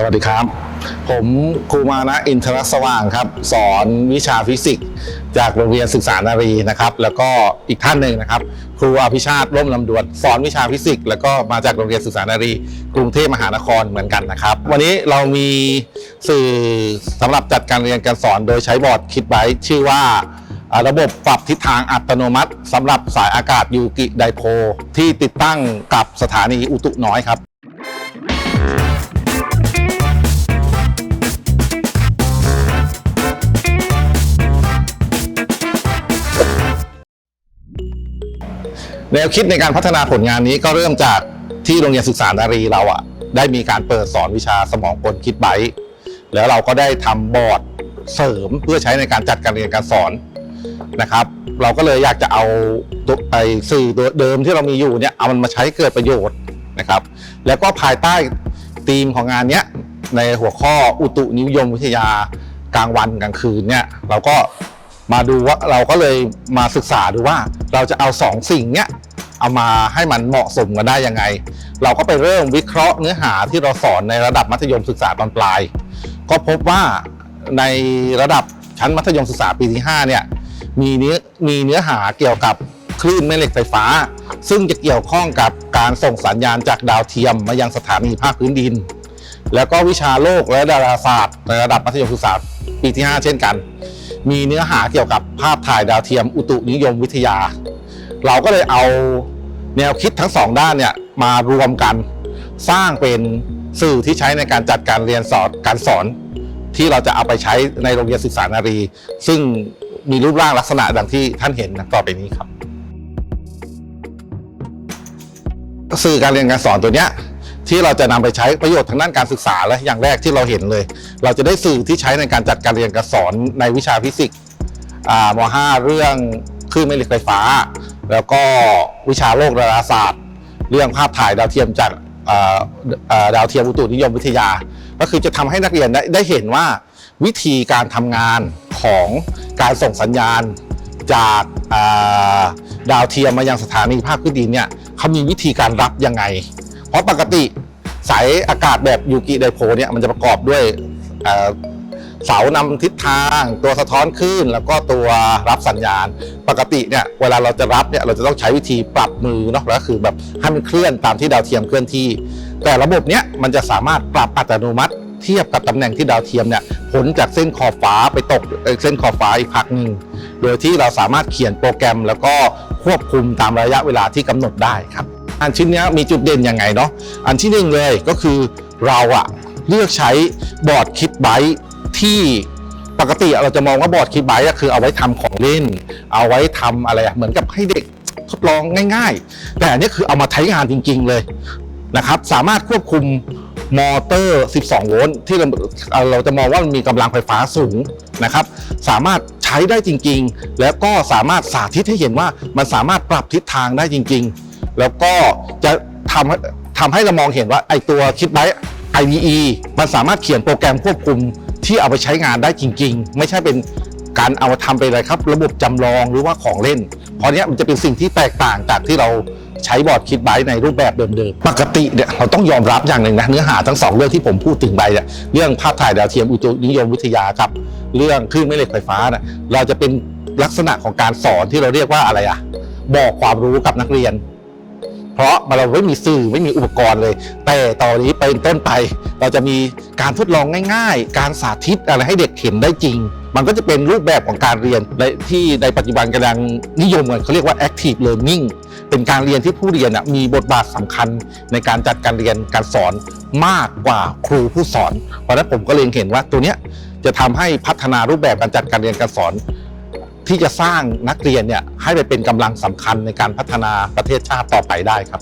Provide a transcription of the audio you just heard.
สวัสดีครับ ผมครูมานะอินทรสว่างครับ สอนวิชาฟิสิกส์จากโรงเรียนศึกษานารีนะครับ แล้วก็อีกท่านหนึ่งนะครับ ครูอภิชาติร่มลำดวนสอนวิชาฟิสิกส์แล้วก็มาจากโรงเรียนศึกษานารี กรุงเทพมหานครเหมือนกันนะครับ วันนี้เรามีสื่อสำหรับจัดการเรียนการสอนโดยใช้บอร์ดคิดไว้ชื่อว่าอ่าระบบปรับทิศทางอัตโนมัติสำหรับสายอากาศยูกิไดโพที่ติดตั้งกับสถานีอุตุน้อยครับ แนวคิดในการพัฒนาผลงานนี้ก็เริ่มจากที่โรงเรียนศึกษานารีเราอะได้มีการเปิดสอนวิชาสมองกลคิดไบต์แล้วเราก็ได้ทำบอร์ดเสริมเพื่อใช้ในการจัดการเรียนการสอนนะครับ เราก็เลยอยากจะเอาตัวไอสื่อตัวเดิมที่เรามีอยู่เนี่ยเอามันมาใช้เกิดประโยชน์นะครับ แล้วก็ภายใต้ธีมของงานเนี้ยในหัวข้ออุตุนิยมวิทยากลางวันกลางคืนเนี่ยเราก็ มาดูว่าเราก็เลยมาศึกษาดูว่าเราจะเอาสองสิ่งเนี้ยเอามาให้มันเหมาะสมกันได้ยังไง เราก็ไปเริ่มวิเคราะห์เนื้อหาที่เราสอนในระดับมัธยมศึกษาตอนปลาย ก็พบว่าในระดับชั้นมัธยมศึกษาปีที่5เนี่ยมีเนื้อมีเนื้อหาเกี่ยวกับคลื่นแม่เหล็กไฟฟ้า ซึ่งจะเกี่ยวข้องกับการส่งสัญญาณจากดาวเทียมมายังสถานีภาคพื้นดิน แล้วก็วิชาโลกและดาราศาสตร์ในระดับมัธยมศึกษาปีที่ 5 เช่นกัน มีเนื้อหาเกี่ยวกับภาพถ่ายดาวเทียมอุตุนิยมวิทยา เราก็เลยเอาแนวคิดทั้งสองด้านเนี่ยมารวมกัน สร้างเป็นสื่อที่ใช้ในการจัดการเรียนสอนการสอน ที่เราจะเอาไปใช้ในโรงเรียนศึกษานารี ซึ่งมีรูปร่างลักษณะดังที่ท่านเห็นต่อไปนี้ครับ สื่อการเรียนการสอนตัวเนี้ย ที่เราจะนำไปใช้ประโยชน์ทางด้านการศึกษาและอย่างแรกที่เราเห็นเลย เราจะได้สื่อที่ใช้ในการจัดการเรียนการสอนในวิชาฟิสิกส์ม 5 เรื่องคลื่นแม่เหล็กไฟฟ้า แล้วก็วิชาโลกดาราศาสตร์ เรื่องภาพถ่ายดาวเทียมจากดาวเทียมอุตุนิยมวิทยา ก็คือจะทำให้นักเรียนได้ไดเห็นว่าวิธีการทำงานของการส่งสัญญาณจากดาวเทียมมายังสถานีภาคพื้นดินเนี่ยเขามีวิธีการรับยังไง เพราะปกติสายอากาศแบบยูกิไดโพเนี่ยมันจะประกอบด้วยเสานำทิศทาง ตัวสะท้อนคลื่นแล้วก็ตัวรับสัญญาณ ปกติเนี่ยเวลาเราจะรับเนี่ยเราจะต้องใช้วิธีปรับมือเนาะแล้วก็คือแบบให้มันเคลื่อนตามที่ดาวเทียมเคลื่อนที่ แต่ระบบเนี้ยมันจะสามารถปรับอัตโนมัติ เทียบกับตำแหน่งที่ดาวเทียมเนี่ยพ้นจากเส้นขอบฟ้าไปตกเอ่อเส้นขอบฟ้าอีกพักหนึ่งโดยที่เราสามารถเขียนโปรแกรม แล้วก็ควบคุมตามระยะเวลาที่กำหนดได้ครับ อันชิ้นนี้มีจุดเด่นยังไงเนาะอันที่หนึ่งเลยก็คือเราอะเลือกใช้บอร์ดคิดไบต์ที่ปกติเราจะมองว่าบอร์ดคิดไบต์คือเอาไว้ทำของเล่น เอาไว้ทำอะไรเหมือนกับให้เด็กทดลองง่าย ๆ แต่อันนี้คือเอามาใช้งานจริง ๆ เลยนะครับ สามารถควบคุมมอเตอร์ 12 โวลต์ที่เราเราจะมองว่ามันมีกำลังไฟฟ้าสูงนะครับ สามารถใช้ได้จริง ๆ แล้วก็สามารถสาธิตให้เห็นว่ามันสามารถปรับทิศทางได้จริง ๆ แล้วก็จะทำให้ทำให้เรามองเห็นว่าไอตัวคิดไว้ IDE มันสามารถเขียนโปรแกรมควบคุมที่เอาไปใช้งานได้จริง ๆ ไม่ใช่เป็นการเอามาทำไปอะไรครับ ระบบจำลองหรือว่าของเล่น เพราะเนี้ยมันจะเป็นสิ่งที่แตกต่างจากที่เราใช้บอร์ดคิดไว้ในรูปแบบเดิมๆ ปกติเนี่ยเราต้องยอมรับอย่างหนึ่งนะเนื้อหาทั้งสองเรื่องที่ผมพูดถึงไปเนี่ยเรื่องภาพถ่ายดาวเทียมอุตุนิยมวิทยากับ เรื่องคลื่นแม่เหล็กไฟฟ้านะเราจะเป็นลักษณะของการสอนที่เราเรียกว่าอะไรอะบอกความรู้กับนักเรียน เพราะเราไม่มีสื่อไม่มีอุปกรณ์เลย แต่ตอนนี้เป็นต้นไป เราจะมีการทดลองง่าย ๆ การสาธิตอะไรให้เด็กเห็นได้จริง มันก็จะเป็นรูปแบบของการเรียนในที่ในปัจจุบันกำลังนิยมกันเขาเรียกว่า active learning เป็นการเรียนที่ผู้เรียนมีบทบาทสำคัญในการจัดการเรียนการสอนมากกว่าครูผู้สอน เพราะฉะนั้นผมก็เลยเห็นว่าตัวเนี้ยจะทำให้พัฒนารูปแบบการจัดการเรียนการสอน ที่จะสร้างนักเรียนเนี่ยให้ไปเป็นกำลังสำคัญในการพัฒนาประเทศชาติต่อไปได้ครับ